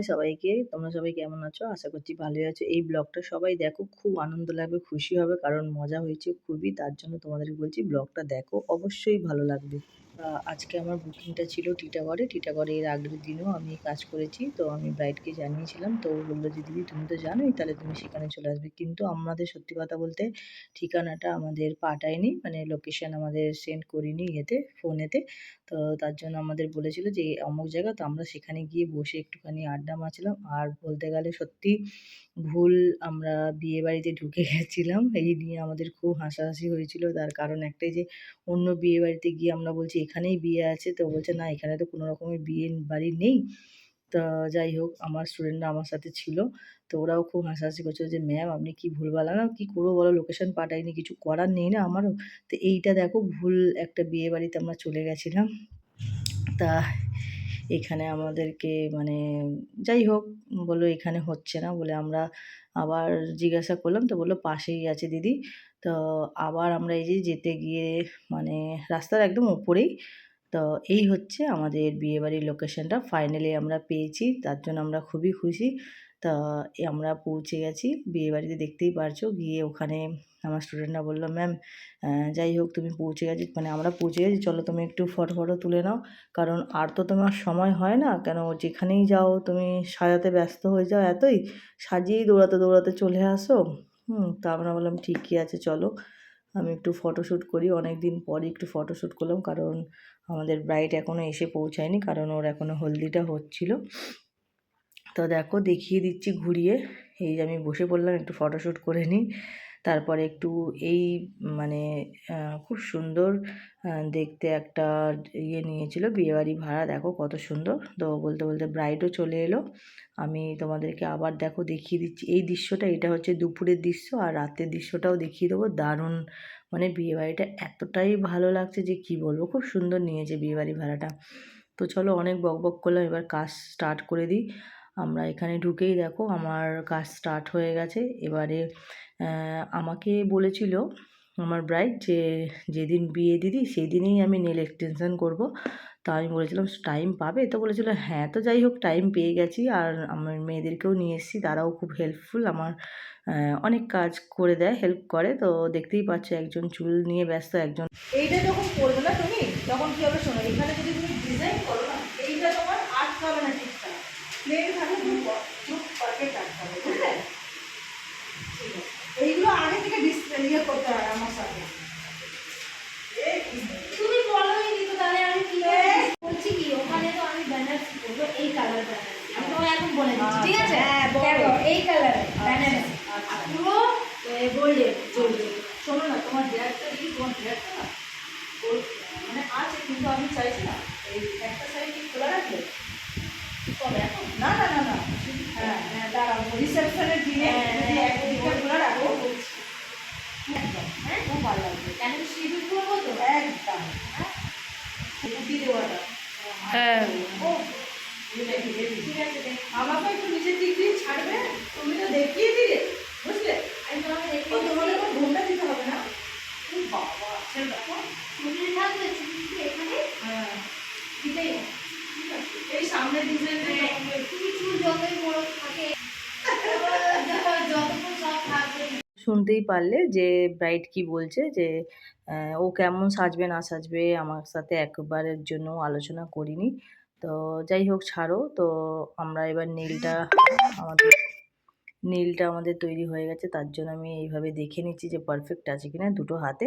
High সবাইকে, তোমরা সবাই কেমন আছো? আশা করছি ভালোই আছো। এই ব্লগটা সবাই দেখো, খুব আনন্দ লাগবে, খুশি হবে, কারণ মজা হয়েছে খুবই। তার জন্য তোমাদেরকে বলছি, ব্লগটা দেখো, অবশ্যই ভালো লাগবে। আজকে আমার বুকিংটা ছিল টিটাগড়ে। টিটাগড়ে এর আগের দিনও আমি কাজ করেছি, তো আমি ব্রাইডকে জানিয়েছিলাম, তো বলল যে, দিদি, তুমি তো জানোই, তাহলে তুমি সেখানে চলে আসবে। কিন্তু আমাদের সত্যি কথা বলতে ঠিকানাটা আমাদের পাঠায়নি মানে লোকেশন আমাদের সেন্ড করিনি ইয়েতে, ফোনেতে। তো তার জন্য আমাদের বলেছিল যে অমুক জায়গা, তো আমরা সেখানে গিয়ে বসে একটুখানি আড্ডা মারছিলাম। আর বলতে গেলে সত্যি ভুল, আমরা বিয়ে বাড়িতে ঢুকে গেছিলাম। এই নিয়ে আমাদের খুব হাসাহাসি হয়েছিল। তার কারণ একটাই যে, অন্য বিয়ে বাড়িতে গিয়ে আমরা বলছি এখানেই বিয়ে আছে তো বলছে না এখানে তো কোনো রকমের বিয়ে বাড়ি নেই। তা যাই হোক আমার স্টুডেন্টরা আমার সাথে ছিল তো ওরাও খুব হাসাহাসি করছিল যে ম্যাম আপনি কি ভুলভাল না কি করব বলো লোকেশন পাঠাইনি কিছু করার নেই না আমারও? তো এইটা দেখো ভুল একটা বিয়ে বাড়িতে আমরা চলে গেছিলাম। তা এখানে আমাদেরকে মানে যাই হোক বলল এখানে হচ্ছে না বলে আমরা আবার জিজ্ঞাসা করলাম, তো বলল পাশেই আছে দিদি। তো আবার আমরা এই যে যেতে গিয়ে মানে রাস্তার একদম ওপরেই তো এই হচ্ছে আমাদের বিয়েবাড়ির লোকেশনটা ফাইনালি আমরা পেয়েছি, তার জন্য আমরা খুবই খুশি। তা আমরা পৌঁছে গেছি। বিয়েবাড়িতে দেখতেই পারছ। গিয়ে ওখানে আমার স্টুডেন্টরা বলল ম্যাম যাই হোক, তুমি পৌঁছে গেছি মানে আমরা পৌঁছে গেছি। চলো, তুমি একটু ফটো ফটো তুলে নাও। কারণ আর তো তোমার সময় হয় না। কেন যেখানেই যাও, তুমি সাজাতে ব্যস্ত হয়ে যাও এতই। সাজিয়েই দৌড়াতে দৌড়াতে চলে আসো। হুম, তা আমরা বললাম, ঠিকই আছে, চলো। আমি একটু ফটোশ্যুট করি। অনেক দিন পরই একটু ফটোশ্যুট করলাম। কারণ আমাদের ব্রাইড এখনও এসে পৌঁছায়নি। কারণ ওর এখনও হলদিটা হচ্ছিল। তো দেখো দেখিয়ে দিচ্ছি ঘুরিয়ে। এই যে আমি বসে পড়লাম, একটু ফটোশ্যুট করে নিই। তারপরে একটু এই মানে খুব সুন্দর দেখতে একটা ইয়ে নিয়েছিল, বিয়েবাড়ি ভাড়া, দেখো কত সুন্দর। তো বলতে বলতে ব্রাইডও চলে এলো। আমি তোমাদেরকে আবার দেখো দেখিয়ে দিচ্ছি। এই দৃশ্যটা, এটা হচ্ছে দুপুরের দৃশ্য আর রাতের দৃশ্যটাও দেখিয়ে দেবো। দারুণ মানে বিয়েবাড়িটা এতটাই ভালো লাগছে যে কি বলব, খুব সুন্দর নিয়েছে বিয়েবাড়ি ভাড়াটা। তো চলো অনেক বক বক করলাম, এবার কাজ স্টার্ট করে দিই। আমরা এখানে ঢুকেই দেখো আমার কাজ স্টার্ট হয়ে গেছে। এবারে আমাকে বলেছিল আমার ব্রাইড যে, যেদিন বিয়ে দিদি সেই দিনই আমি নেল এক্সটেনশন করব। তা আমি বলেছিলাম টাইম পাবে? তো বলেছিল হ্যাঁ তো যাই হোক টাইম পেয়ে গেছি। আর আমার মেয়েদেরকেও নিয়ে এসেছি, তারাও খুব হেল্পফুল আমার অনেক কাজ করে দেয় হেল্প করে। তো দেখতেই পাচ্ছ, একজন চুল নিয়ে ব্যস্ত, একজন এইটা যখন করবে না তুমি, তখন কি হবে শোনো, এখানে যদি তুমি ডিজাইন করো না এইটা তোমার আটকে হবে না ঠিকঠাক তুমি খুব পারফেক্ট আটকে হবে বুঝলে? ঠিক আছে। এইগুলো আগে থেকে ডিসপ্লে ইয়ে করতে হয় আমার সাথে। এই। তুমি বলোই নি তো তাহলে আমি কি বলছি কি ওখানে তো আমি ব্যানার করব? এই কালার ব্যানার আমি তোমাকে এখন বলে দিচ্ছি ঠিক আছে? হ্যাঁ, এই কালার ব্যানার আচ্ছা। পুরো গোল্ডেন চলবে শোনো না তোমার ডেয়ারটা দেখি তোমার ডেয়ারটা না মানে আছে কিন্তু আমি চাইছি না এই একটা সাইড খোলা রাখলে? এখন না না না না। হ্যাঁ হ্যাঁ দাঁড়াও রিসেপশনের দিনে হ্যাঁ, যদি হ্যাঁ, একদিকে রাখো। হ্যাঁ খুব ভালো লাগবে। কেন সিঁদুর করব তো একদম হ্যাঁ। দেওয়াটা। হ্যাঁ। ও ঠিক আছে আমাকে একটু নিজের দিক দিয়ে ছাড়বে? তুমি তো দেখিয়ে দিলে বুঝলে আমি তোমাকে দেখে ও তোমাদের এখন ঘুমটা দিতে হবে না ও বাবা সে দেখো চুলি থাকবে চুলি এখানে হ্যাঁ দিতেই হবে। ঠিক আছে এই সামনের ডিজাইনটা হ্যাঁ, তুমি চুল যতই বড় থাকে যতক্ষণ সব থাকবে শুনতেই পারলে যে ব্রাইড কি বলছে যে ও কেমন সাজবে না সাজবে আমার সাথে একবারের জন্য আলোচনা করিনি। তো যাই হোক ছাড়ো, তো আমরা এবার নীলটা আমাদের নীলটা আমাদের তৈরি হয়ে গেছে, তার জন্য আমি এইভাবে দেখে নিচ্ছি যে পারফেক্ট আছে কিনা দুটো হাতে।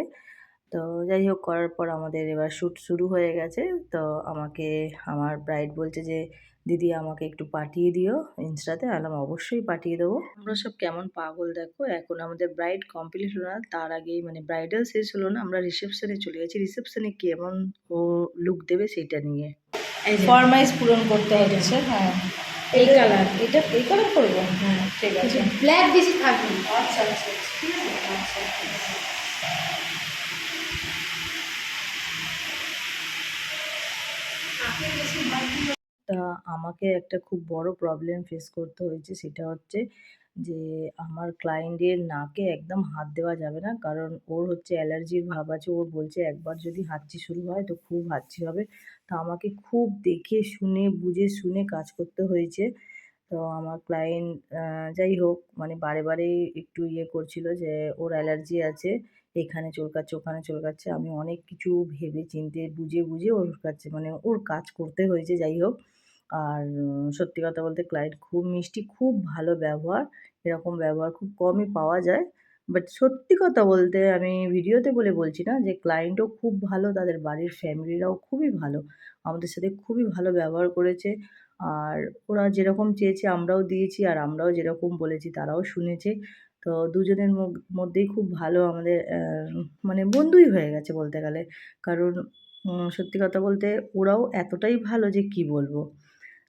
তো যাই হোক, করার পর আমাদের এবার শ্যুট শুরু হয়ে গেছে। তো আমাকে, আমার ব্রাইড বলছে যে দিদি আমাকে একটু পাঠিয়ে দিও ইনস্টাতে আলাম অবশ্যই পাঠিয়ে দেবো। আমরা সব কেমন পাগল দেখো এখন আমাদের ব্রাইড কমপ্লিট হলো না তার আগেই মানে ব্রাইডাল শেষ হলো না আমরা রিসেপশনে চলে গেছি। রিসেপশনে কেমন ও লুক দেবে সেটা নিয়ে। ফরমাইজ পূরণ করতে হচ্ছে হ্যাঁ। এই কালার এটা এই কালার করব? হ্যাঁ ঠিক আছে। ব্ল্যাক বেশি থাকবে। আচ্ছা আচ্ছা ঠিক আছে আচ্ছা। তা আমাকে একটা খুব বড় প্রবলেম ফেস করতে হয়েছে। সেটা হচ্ছে যে, আমার ক্লায়েন্টের নাকে একদম হাত দেওয়া যাবে না। কারণ ওর হচ্ছে অ্যালার্জির ভাব আছে। ওর বলছে, একবার যদি হাঁচি শুরু হয় তো খুব হাঁচি হবে। তা আমাকে খুব দেখে শুনে, বুঝে শুনে কাজ করতে হয়েছে। তো আমার ক্লায়েন্ট যাই হোক মানে বারে বারেই একটু ইয়ে করছিল যে, ওর অ্যালার্জি আছে। এখানে চুলকাচ্ছে, ওখানে চুলকাচ্ছে। আমি অনেক কিছু ভেবে চিন্তে, বুঝে বুঝে ওর কাছে মানে ওর কাজ করতে হয়েছে, যাই হোক। আর সত্যি কথা বলতে ক্লায়েন্ট খুব মিষ্টি, খুব ভালো ব্যবহার। এরকম ব্যবহার খুব কমই পাওয়া যায়। বাট সত্যি কথা বলতে আমি ভিডিওতে বলে বলছি না যে ক্লায়েন্টও খুব ভালো, তাদের বাড়ির ফ্যামিলিরাও খুবই ভালো। আমাদের সাথে খুবই ভালো ব্যবহার করেছে। আর ওরা যেরকম চেয়েছে, আমরাও দিয়েছি। আর আমরাও যেরকম বলেছি, তারাও শুনেছে। তো দুজনের মধ্যেই খুব ভালো আমাদের মানে বন্ধুই হয়ে গেছে বলতে গেলে। কারণ সত্যি কথা বলতে ওরাও এতটাই ভালো যে কি বলব।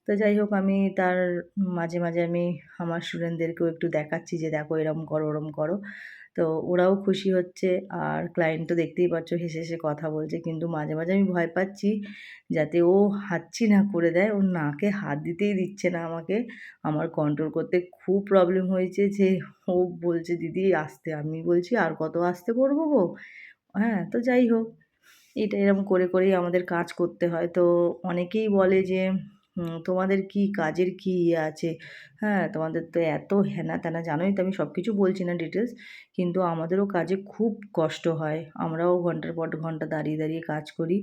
তো যাই হোক, আমি তার, মাঝে মাঝে আমি আমার স্টুডেন্টদেরকেও একটু দেখাচ্ছি যে দেখো এরম করো, ওরম করো। তো ওরাও খুশি হচ্ছে। আর ক্লায়েন্ট তো দেখতেই পাচ্ছ হেসে হেসে কথা বলছে। কিন্তু মাঝে মাঝে আমি ভয় পাচ্ছি যাতে ও হাঁচি না করে দেয়। ওর নাকে হাত দিতেই দিচ্ছে না আমাকে। আমার কন্ট্রোল করতে খুব প্রবলেম হয়েছে যে ও বলছে, দিদি, আসতে। আমি বলছি, আর কত আসতে করব গো? হ্যাঁ তো যাই হোক। এটা এরকম করে, করেই আমাদের কাজ করতে হয়। তো অনেকেই বলে যে তোমাদের কি কাজের কি ইয়ে আছে? হ্যাঁ তোমাদের তো এত হেনা তেনা জানোই তো আমি সব কিছু বলছি না ডিটেলস কিন্তু আমাদেরও কাজে খুব কষ্ট হয়। আমরাও ঘণ্টার পর ঘণ্টা দাঁড়িয়ে দাঁড়িয়ে কাজ করি।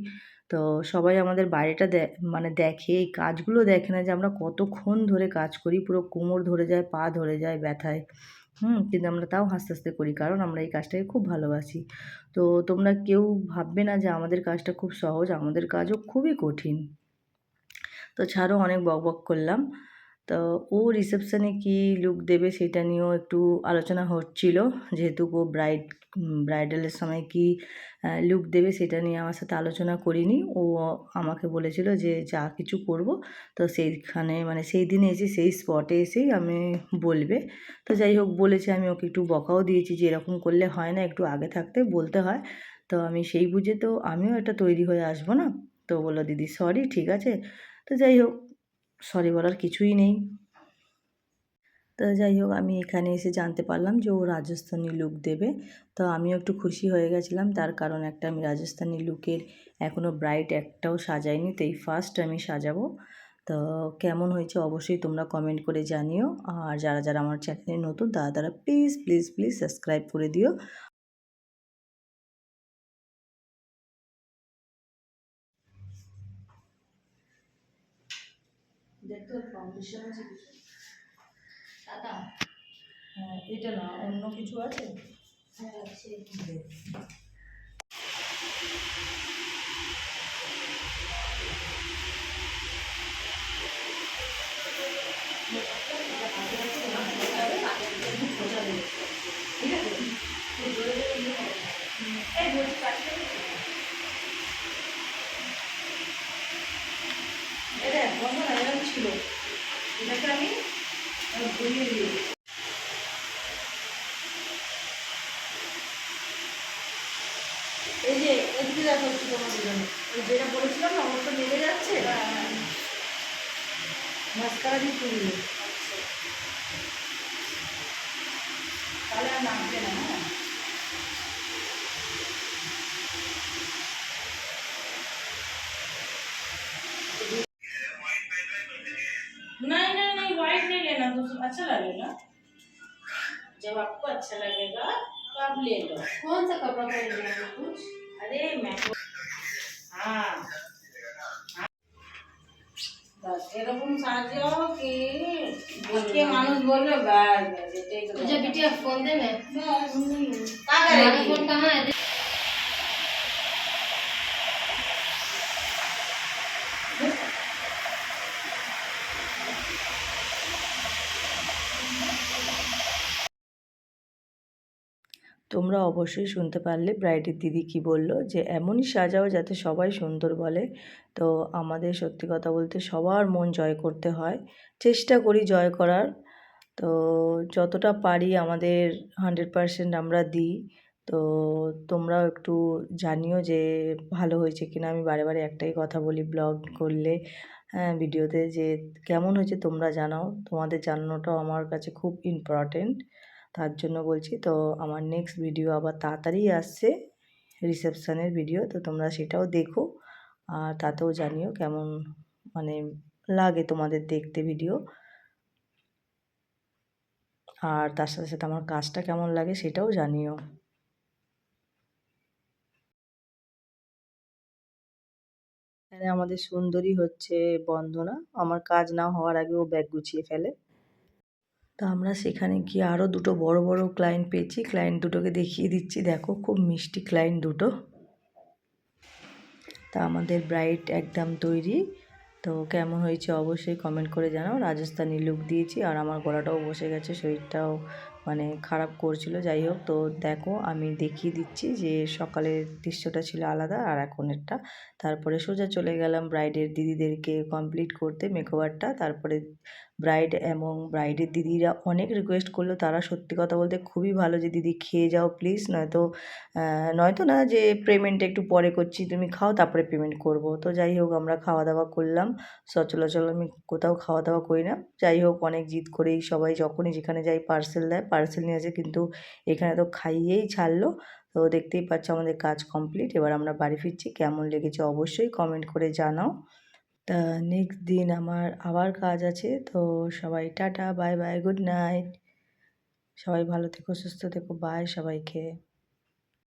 তো সবাই আমাদের বাইরেটা মানে দেখে, এই কাজগুলো দেখে না যে আমরা কতক্ষণ ধরে কাজ করি, পুরো কোমর ধরে যায়, পা ধরে যায় ব্যথায়। হুম, কিন্তু আমরা তাও হাসতে হাসতে করি, কারণ আমরা এই কাজটাকে খুব ভালোবাসি। তো তোমরা কেউ ভাববে না যে আমাদের কাজটা খুব সহজ, আমাদের কাজও খুবই কঠিন। তো ছাড়ো অনেক বকবক করলাম। তো ও রিসেপশানে কি লুক দেবে সেটা নিয়েও একটু আলোচনা হচ্ছিল। যেহেতু ও ব্রাইড ব্রাইডালের সময় কি লুক দেবে সেটা নিয়ে আমার সাথে আলোচনা করিনি। ও আমাকে বলেছিল যে যা কিছু করব। তো সেইখানে মানে সেই দিনে এসে সেই স্পটে এসেই আমি বলবে। তো যাই হোক, বলেছে আমি ওকে একটু বকাও দিয়েছি যে এরকম করলে হয় না, একটু আগে থাকতে বলতে হয়। তো আমি সেই বুঝে তো আমিও এটা তৈরি হয়ে আসব না? তো বলল, দিদি সরি ঠিক আছে। তো যাই হোক সরি বলার কিছুই নেই। তো যাই হোক, আমি এখানে এসে জানতে পারলাম যে ও রাজস্থানি লুক দেবে। তো আমিও একটু খুশি হয়ে গেছিলাম, তার কারণ একটা আমি রাজস্থানি লুকের এখনও ব্রাইট একটাও সাজাইনি, তো এই ফার্স্ট আমি সাজাবো। তো কেমন হয়েছে অবশ্যই তোমরা কমেন্ট করে জানিও। আর যারা যারা আমার চ্যানেলে নতুন, তারা তারা প্লিজ প্লিজ প্লিজ সাবস্ক্রাইব করে দিও। আছে হ্যাঁ এটা না অন্য কিছু আছে হ্যাঁ আছে এটা এক বছর এরকম ছিল। এটাকে আমি ঘুরিয়ে দিই এই যে এদিকে দেখো একটু তোমাদের জন্য। ওই যেটা বলেছিলাম না ওটা লেগে যাচ্ছে? মাস্কারা দিয়ে তুলবে তাহলে আর নামবে না হ্যাঁ? अच्छा लगेगा तो आप ले लो कौन सा कपड़ा पहन रहे हो कुछ अरे मैं तो हाँ বাস এরকম সাজাও কি আজকে মানুষ বলবে ব্যাস ব্যাস এটাই তো तुझे बिटिया फोन दे मैं का हमारा करेगी फोन कहाँ है তোমরা অবশ্যই শুনতে পারলে ব্রাইডের দিদি কি বলল যে, এমনই সাজাও যাতে সবাই সুন্দর বলে। তো আমাদের সত্যি কথা বলতে সবার মন জয় করতে হয়। চেষ্টা করি জয় করার। তো যতটা পারি আমাদের হান্ড্রেড পারসেন্ট আমরা দিই। তো তোমরাও একটু জানিও যে ভালো হয়েছে কিনা। আমি বারে বারে একটাই কথা বলি, ব্লগ করলে হ্যাঁ ভিডিওতে যে কেমন হয়েছে তোমরা জানাও। তোমাদের জানানোটাও আমার কাছে খুব ইম্পর্টেন্ট তার জন্য বলছি, তো আমার নেক্সট ভিডিও আবার তাড়াতাড়ি আসছে রিসেপশানের ভিডিও তো তোমরা সেটাও দেখো, আর তাতেও জানিও কেমন মানে লাগে তোমাদের দেখতে ভিডিও আর তার সাথে সাথে আমার কাজটা কেমন লাগে সেটাও জানিও। আমাদের সুন্দরী হচ্ছে বন্ধনা আমার কাজ না হওয়ার আগে ও ব্যাগ গুছিয়ে ফেলে। তা আমরা সেখানে গিয়ে আরও দুটো বড় বড় ক্লায়েন্ট পেয়েছি। ক্লায়েন্ট দুটোকে দেখিয়ে দিচ্ছি। দেখো, খুব মিষ্টি ক্লায়েন্ট দুটো। তা আমাদের ব্রাইট একদম তৈরি। তো কেমন হয়েছে অবশ্যই কমেন্ট করে জানাও। রাজস্থানি লুক দিয়েছি আর আমার গলাটাও বসে গেছে, শরীরটাও মানে খারাপ করছিল, যাই হোক। তো দেখো, আমি দেখিয়ে দিচ্ছি যে সকালের দৃশ্যটা ছিল আলাদা আর এখনেরটা তারপরে সোজা চলে গেলাম ব্রাইডের দিদিদেরকে কমপ্লিট করতে মেকওভারটা তারপরে ব্রাইড এবং ব্রাইডের দিদিরা অনেক রিকোয়েস্ট করল। তারা সত্যি কথা বলতে খুবই ভালো যে, দিদি, খেয়ে যাও প্লিজ নয়তো নয়তো না যে পেমেন্ট একটু পরে করছি, তুমি খাও, তারপরে পেমেন্ট করব। তো যাই হোক, আমরা খাওয়া দাওয়া করলাম। সচলাচল আমি কোথাও খাওয়া দাওয়া করি না। যাই হোক, অনেক জিদ করেই সবাই যখনই যেখানে যাই পার্সেল দেয় পার্সেল নিয়ে আসে কিন্তু এখানে তো খাইয়েই ছাড়লো। তো দেখতেই পাচ্ছ আমাদের কাজ কমপ্লিট এবার আমরা বাড়ি ফিরছি। কেমন লেগেছে অবশ্যই কমেন্ট করে জানাও। তা নেক্সট দিন আমার আবার কাজ আছে। তো সবাই tata bye bye good night সবাই ভালো থেকো, সুস্থ থেকো। বাই সবাইকে।